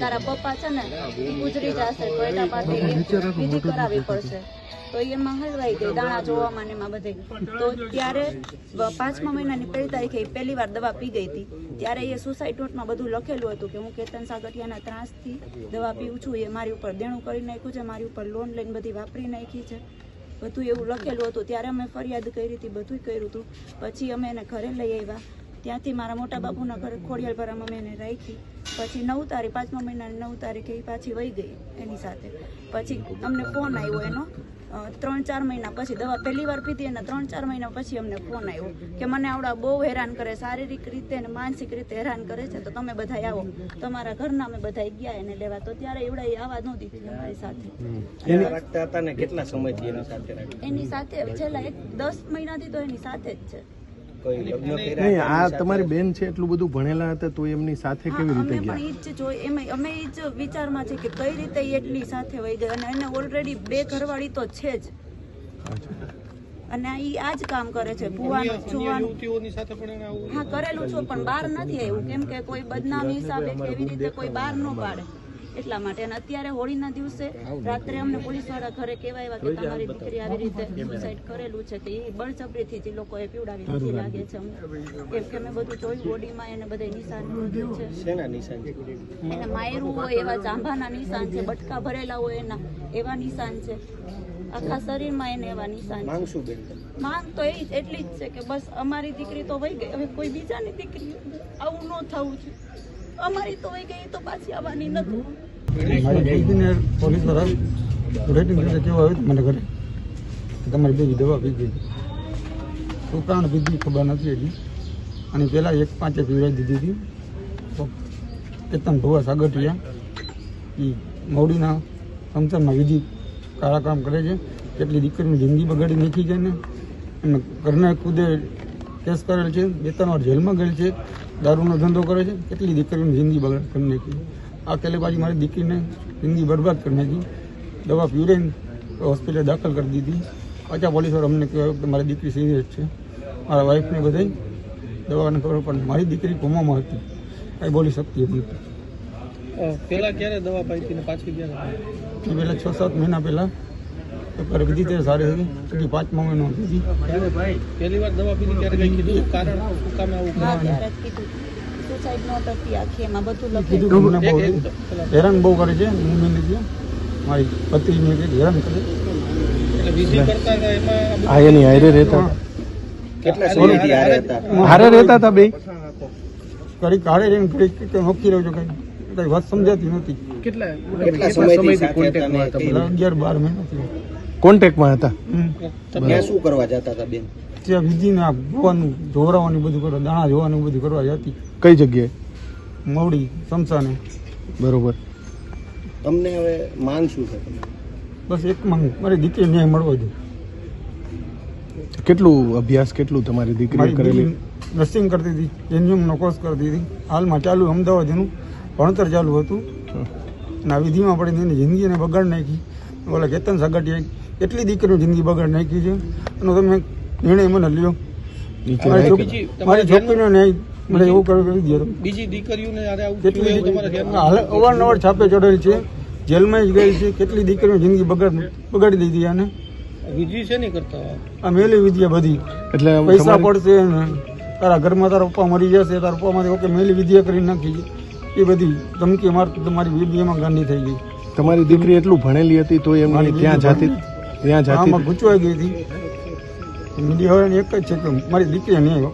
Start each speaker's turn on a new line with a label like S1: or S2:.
S1: તારા પપ્પા છે ને ઈ ગુજરી જશે તો એના માટે એક વિધિ પડશે. તો એમાં હલવાઈ ગઈ દાણા જોવામાં એમાં બધે. તો ત્યારે પાંચમા મહિનાની પહેલી તારીખે પહેલી વાર દવા પી ગઈ હતી. ત્યારે એ સુસાઇડ નોટમાં બધું લખેલું હતું કે હું કેતન સાગઠિયાના ત્રાસથી દવા પીવું છું એ મારી ઉપર દેણું કરી નાખ્યું છે મારી ઉપર લોન લઈને બધી વાપરી નાખી છે. બધું એવું લખેલું હતું. ત્યારે અમે ફરિયાદ કરી હતી બધું કર્યું હતું. પછી અમે એને ઘરે લઈ આવ્યા. ત્યાંથી મારા મોટા બાપુના ઘરે ખોડિયાલપરામાં અમે એને રાખી. પછી નવ તારીખ પાંચમા મહિનાની નવ તારીખે એ પાછી વહી ગઈ એની સાથે. પછી અમને ફોન આવ્યો એનો. ત્રણ ચાર મહિના પછી દવા પહેલી વાર પીધી એના ત્રણ ચાર મહિના પછી અમને ફોન આવ્યો કે મને આવડા બહુ હેરાન કરે શારીરિક રીતે અને માનસિક રીતે હેરાન કરે છે તો તમે બધા આવો. તમારા ઘરના અમે બધા ગયા એને લેવા. તો ત્યારે એવડા એ આવા નહોતી થઈ અમારી સાથે.
S2: એને સાથે
S1: છેલ્લા એક દસ મહિનાથી તો એની સાથે જ છે.
S3: નહીં આ તમારી બેન છે એટલું બધું ભણેલા હતા તો એમની સાથે કેવી રીતે ગયા?
S1: ઈ જ જોઈ એમ અમે ઈ જ વિચારમાં છે કે કઈ રીતે એટલી સાથે વહી ગઈ અને એને ઓલરેડી બે ઘરવાળી તો છે જ. અને એ આ જ કામ કરે છે ભૂવાનું જોવાનું. હા કરેલું છું પણ બહાર નથી આવ્યું. કેમ કે કોઈ બદનામી હિસાબે કે એવી રીતે કોઈ બહાર ન પાડે. એટલા માટે. અને અત્યારે હોળીના દિવસે રાત્રે અમને પોલીસવાળા ઘરે એવા કે તમારી દીકરી આવી રીતે સુસાઇડ કરેલું છે કે એ બળજબરીથી જે લોકોએ પીવડાવી નથી લાગે. છે અમને કેમ કે મેં બધું જોયું બોડીમાં એને બધા નિશાન છે. એને માયરું હોય એવા ચાંભાના નિશાન છે બટકા ભરેલા હોય એના એવા નિશાન છે. આખા શરીરમાં એને એવા નિશાન છે? માંગ તો એ એટલી જ છે કે બસ અમારી દીકરી તો વહી ગઈ. હવે કોઈ બીજાની દીકરી આવું ન થવું છે અમારી તો ગઈ તો પાછી આવવાની નથી
S4: મારી દીકરીને પોલીસ દ્વારા રેટિંગ રીતે કેવું આવ્યું મને ઘરે. તમારી બેબી દવા પી ગઈ કારણ પીધી ખબર નથી હજી. અને પહેલાં એક પાંચે પીવડાવી દીધી હતી. તો કેતન ભુવા સાગઠિયા એ મવડીના સંસારમાં વિધિ કાળા કામ કરે છે. કેટલી દીકરીની જિંદગી બગાડી નાખી છે ને અને ઘરના ખુદે કેસ કરેલ છે બે ત્રણ વાર જેલમાં ગયેલ છે દારૂનો ધંધો કરે છે કેટલી દીકરીની જિંદગી બગાડ કરી નાખી આ કેલેબાજી મારી દીકરીને જિંદગી બરબાદ કરી નાખી દવા પ્યુરેન હોસ્પિટલ દાખલ કરી દીધી. પાછા પોલીસવાળા અમને કહેવાય કે મારી દીકરી સિરિયસ છે. મારા વાઈફને બધાય દવાને ખબર પણ મારી દીકરી કોમામાં હતી. કાંઈ બોલી શકતી હતી
S5: પહેલાં ક્યારે દવા પાઈ હતી ને પાછી ક્યારે?
S4: પહેલાં છ સાત મહિના પહેલાં પેપર કીધી તે સારી હતી. પાંચ પાંચમા મહિનો હતી
S5: પહેલી વાર દવા પીધી ત્યારે કઈ કીધું કારણ શું કામે આવું
S1: ત્યારે કીધું. સુસાઇડ નોટ હતી આખી એમાં બધું લખેલું.
S4: કીધું હેરાન બહુ કરે છે હું મેં લીધી. મારી પત્નીને કંઈક હેરાન કરે.
S5: એટલે વિધિ કરતા હતા એમાં
S3: આ એની હારે રહેતા
S2: કેટલા સમયથી હારે હતા?
S3: હારે રહેતા હતા બે.
S4: કરી કાઢે રહીને કરી કે નોખી રહ્યો છો કંઈ કંઈ વાત સમજાતી નહોતી
S5: કેટલા
S2: કેટલા સમયથી સાથે હતા ને કઈ
S4: પેલા અગિયાર બાર મહિનાથી.
S3: કોન્ટેક્ટમાં હતા.
S2: ત્યાં શું કરવા જતા હતા બેન?
S4: ત્યાં વિધિને આ જોવાનું જોવરાવાનું બધું કરવા દાણા જોવાનું બધું કરવા જતી.
S3: કઈ જગ્યાએ?
S4: મવડી સમસાને
S3: બરોબર.
S2: તમને હવે માન શું છે?
S4: બસ એક માંગ મારી દીકરી ન્યાય મળવો જોઈએ.
S3: કેટલું અભ્યાસ કેટલું તમારી
S4: દીકરી
S3: કરેલી?
S4: નર્સિંગ કરતી હતી એન્જિનિયરિંગનો કોર્સ કરતી હતી. હાલમાં ચાલુ અમદાવાદ એનું ભણતર ચાલુ હતું. અને આ વિધિમાં પડીને એની જિંદગીને બગાડ નાખી. ઓલા કેતન સાગઠિયા એટલી દીકરીની જિંદગી બગાડ નાખી છે. અને તમે નિર્ણય મને લ્યો. મારી મારી છોકરીનો ન્યાય મને એવું કરવું કરી દો
S5: બીજી દીકરીઓને
S4: અવારનવાર છાપે ચડેલ છે જેલમાં જ ગઈ છે કેટલી દીકરીની જિંદગી બગાડ બગાડી દીધી આને?
S5: વિધિ છે નહીં કરતા?
S4: આ મેલી વિદ્યા બધી.
S3: એટલે
S4: પૈસા પડશે ને. તારા ઘરમાં તારા પપ્પા મરી જશે તારા પપ્પામાંથી ઓકે મેલી વિદ્યા કરી નાખી એ બધી ધમકી મારતી તમારી બેબી એમાં ગાંડી થઈ ગઈ.
S3: તમારી દીકરી એટલું ભણેલી હતી તો એમ
S4: મારી
S3: ત્યાં જાતી ત્યાં જાતી
S4: ગૂંચવાઈ ગઈ હતી. મીડિયા એક જ છે કે મારી દીકરી નહીં